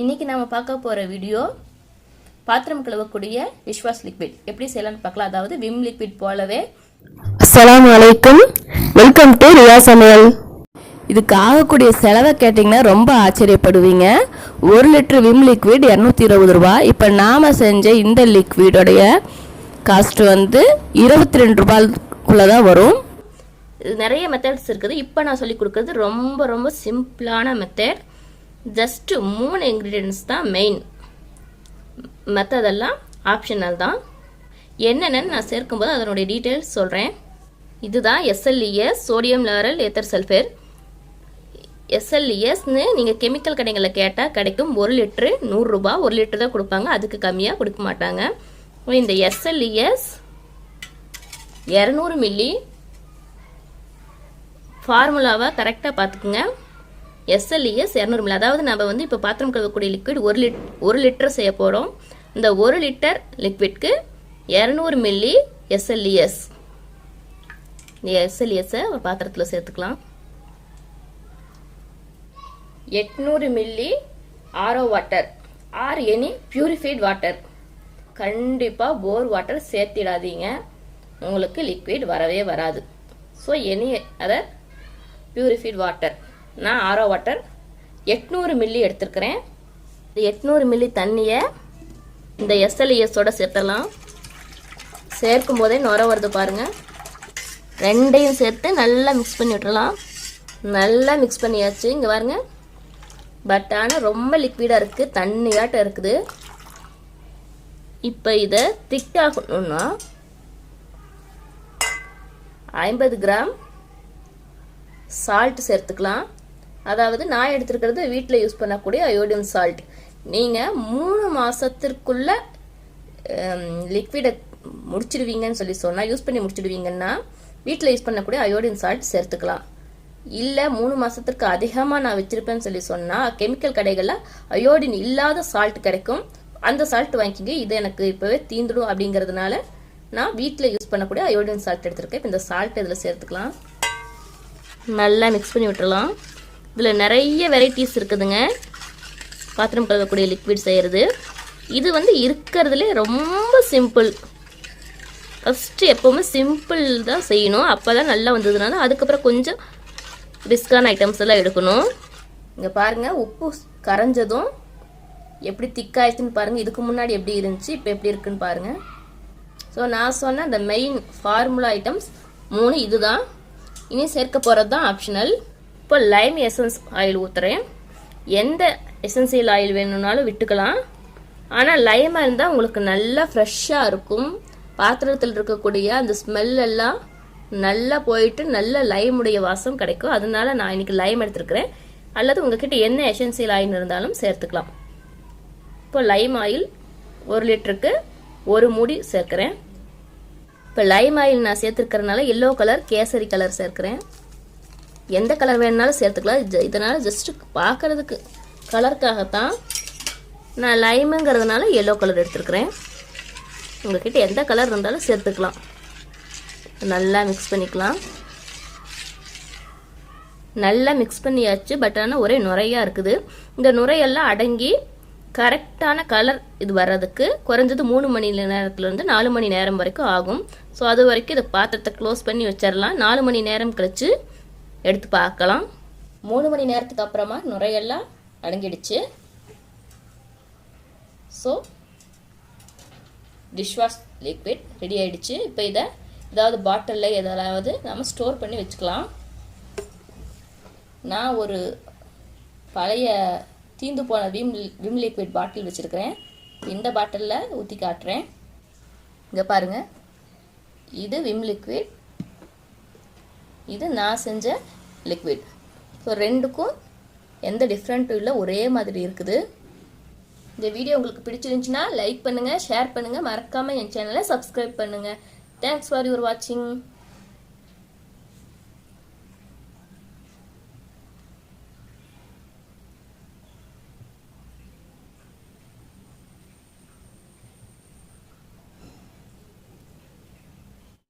இன்னைக்கு நாம பார்க்க போகிற வீடியோ பாத்திரம் கழுவக்கூடிய விஸ்வாஸ் லிக்விட் எப்படி செய்யலாம்னு பார்க்கலாம். அதாவது விம் லிக்விட் போலவே. அஸ்ஸலாமு அலைக்கும். வெல்கம் டு ரியா சமையல் இதுக்கு ஆகக்கூடிய செலவை கேட்டிங்கன்னா ரொம்ப ஆச்சரியப்படுவீங்க. ஒரு லிட்டர் விம் லிக்விட் இரநூத்தி இருபது ரூபா. இப்போ நாம் செஞ்ச இந்த லிக்விடோடைய காஸ்ட் வந்து இருபத்தி ரெண்டு ரூபாய்க்குள்ளே தான் வரும். இது நிறைய மெத்தட்ஸ் இருக்குது. இப்போ நான் சொல்லி கொடுக்குறது ரொம்ப ரொம்ப சிம்பிளான மெத்தட் ஜஸ்ட் மூணு இன்க்ரீடியன்ஸ் தான் மெயின் மற்றதெல்லாம் ஆப்ஷனல் தான். என்னென்னு நான் சேர்க்கும்போது அதனுடைய டீட்டெயில்ஸ் சொல்கிறேன் இதுதான் SLES sodium lauryl ether sulphate எஸ்எல்இஎஸ்னு நீங்கள் கெமிக்கல் கடைகளில் கேட்டால் கிடைக்கும் ஒரு லிட்ரு நூறுரூபா ஒரு லிட்டர் தான் கொடுப்பாங்க. அதுக்கு கம்மியாக கொடுக்க மாட்டாங்க. இந்த எஸ்எல்இஎஸ் இரநூறு மில்லி ஃபார்முலாவை கரெக்டாக பார்த்துக்குங்க. எஸ்எல்இஎஸ் இரநூறு மில்லி அதாவது நம்ம வந்து இப்போ பாத்திரம் கழுவக்கூடிய லிக்விட் ஒரு லிட் ஒரு லிட்டர் செய்ய போகிறோம் இந்த ஒரு லிட்டர் லிக்விட்க்கு இரநூறு மில்லி எஸ்எல்இஎஸ் இந்த எஸ்எல்இஎஸை ஒரு பாத்திரத்தில் சேர்த்துக்கலாம். எட்நூறு milli RO water or any purified water கண்டிப்பாக போர் வாட்டர் சேர்த்திடாதீங்க. உங்களுக்கு லிக்விட் வரவே வராது. So any other purified water நான் ஆரோ வாட்டர். எட்நூறு மில்லி எடுத்துருக்கிறேன். இந்த எட்நூறு மில்லி தண்ணியை இந்த எஸ்எல்இஎஸோட சேர்த்தலாம். சேர்க்கும் போதே நுர வருது பாருங்கள் ரெண்டையும் சேர்த்து நல்லா மிக்ஸ் பண்ணி விட்டுறலாம். நல்லா மிக்ஸ் பண்ணியாச்சு. இங்கே பாருங்கள் பட் ஆனால் ரொம்ப லிக்விடாக இருக்குது தண்ணியாட்டம் இருக்குது. இப்போ இதை திக்காகணும்னா ஐம்பது கிராம் சால்ட் சேர்த்துக்கலாம். அதாவது நான் எடுத்துருக்கிறது வீட்டில் யூஸ் பண்ணக்கூடிய அயோடின் சால்ட் நீங்கள் மூணு மாதத்திற்குள்ள லிக்விடை முடிச்சிடுவீங்கன்னு சொல்லி சொன்னால் யூஸ் பண்ணி முடிச்சிடுவீங்கன்னா வீட்டில் யூஸ் பண்ணக்கூடிய அயோடின் சால்ட் சேர்த்துக்கலாம். இல்லை மூணு மாதத்திற்கு அதிகமாக நான் வச்சுருப்பேன்னு சொல்லி சொன்னால் கெமிக்கல் கடைகளில் அயோடின் இல்லாத சால்ட் கிடைக்கும். அந்த சால்ட் வாங்கிக்கிங்க. இது எனக்கு இப்போவே தீந்துடும் அப்படிங்கிறதுனால நான் வீட்டில் யூஸ் பண்ணக்கூடிய அயோடின் சால்ட் எடுத்திருக்கேன். இப்போ இந்த சால்ட் இதில் சேர்த்துக்கலாம். நல்லா மிக்ஸ் பண்ணி விட்டுலாம் இதில் நிறைய வெரைட்டிஸ் இருக்குதுங்க. பாத்திரம் கழுவக்கூடிய லிக்விட் செய்கிறது இது வந்து இருக்கிறதுலே ரொம்ப சிம்பிள் ஃபஸ்ட்டு எப்போவுமே சிம்பிள் தான் செய்யணும். அப்போ தான் நல்லா வந்ததுனால அதுக்கப்புறம் கொஞ்சம் ரிஸ்கான ஐட்டம்ஸ் எல்லாம் எடுக்கணும். இங்கே பாருங்கள் உப்பு கரைஞ்சதும் எப்படி திக்காயிடுச்சுன்னு பாருங்கள் இதுக்கு முன்னாடி எப்படி இருந்துச்சு இப்போ எப்படி இருக்குன்னு பாருங்கள் ஸோ நான் சொன்ன இந்த மெயின் ஃபார்முலா ஐட்டம்ஸ் மூணு இதுதான். இனி சேர்க்க போகிறது தான் ஆப்ஷனல் இப்போ லைம் எசன்ஸ் ஆயில் ஊற்றுறேன் எந்த எசன்சியல் ஆயில் வேணும்னாலும் விட்டுக்கலாம். ஆனால் லைமாக இருந்தால் உங்களுக்கு நல்லா ஃப்ரெஷ்ஷாக இருக்கும். பாத்திரத்தில் இருக்கக்கூடிய அந்த ஸ்மெல் எல்லாம் நல்லா போயிட்டு நல்ல லைமுடைய வாசம் கிடைக்கும். அதனால நான் இன்னைக்கு லைம் எடுத்துருக்கிறேன். அல்லது உங்ககிட்ட என்ன எசன்சியல் ஆயில் இருந்தாலும் சேர்த்துக்கலாம். இப்போ லைம் ஆயில் ஒரு லிட்டருக்கு ஒரு மூடி சேர்க்குறேன். இப்போ லைம் ஆயில் நான் சேர்த்துருக்கறனால எல்லோ கலர் கேசரி கலர் சேர்க்குறேன். எந்த கலர் வேணுனாலும் சேர்த்துக்கலாம். ஜ- இதனால் ஜஸ்ட்டு பார்க்கறதுக்கு கலருக்காகத்தான் நான் லைமுங்கிறதுனால எல்லோ கலர் எடுத்துருக்குறேன். உங்கள்கிட்ட எந்த கலர் இருந்தாலும் சேர்த்துக்கலாம். நல்லா மிக்ஸ் பண்ணிக்கலாம். நல்லா மிக்ஸ் பண்ணியாச்சு பட் ஆனால் ஒரே நுரையாக இருக்குது. இந்த நுரையெல்லாம் அடங்கி கரெக்டான கலர் இது வர்றதுக்கு குறைஞ்சது மூணு மணி நேரத்துலேருந்து நாலு மணி நேரம் வரைக்கும் ஆகும். ஸோ அது வரைக்கும் இதை பாத்திரத்தை க்ளோஸ் பண்ணி வச்சிடலாம் நாலு மணி நேரம் கழித்து எடுத்து பார்க்கலாம். மூணு மணி நேரத்துக்கு அப்புறமா நுரையெல்லாம் அடங்கிடுச்சு. ஸோ டிஷ்வாஷ் லிக்விட் ரெடி ஆகிடுச்சு இப்போ இதை ஏதாவது பாட்டிலில் எதாவது நம்ம ஸ்டோர் பண்ணி வச்சுக்கலாம். நான் ஒரு பழைய தீந்து போன விம் விம் லிக்விட் பாட்டில் வச்சுருக்கிறேன். இந்த பாட்டிலில் ஊற்றி காட்டுறேன். இங்கே பாருங்கள் இது விம் லிக்விட் இது நான் செஞ்ச லிக்விட் ஸோ ரெண்டுக்கும் எந்த டிஃப்ரெண்ட்டும் இல்லை ஒரே மாதிரி இருக்குது. இந்த வீடியோ உங்களுக்கு பிடிச்சிருந்துச்சுன்னா லைக் பண்ணுங்கள் ஷேர் பண்ணுங்கள் மறக்காமல் என் சேனலை சப்ஸ்கிரைப் பண்ணுங்கள் தேங்க்ஸ் ஃபார் யுவர் வாட்சிங்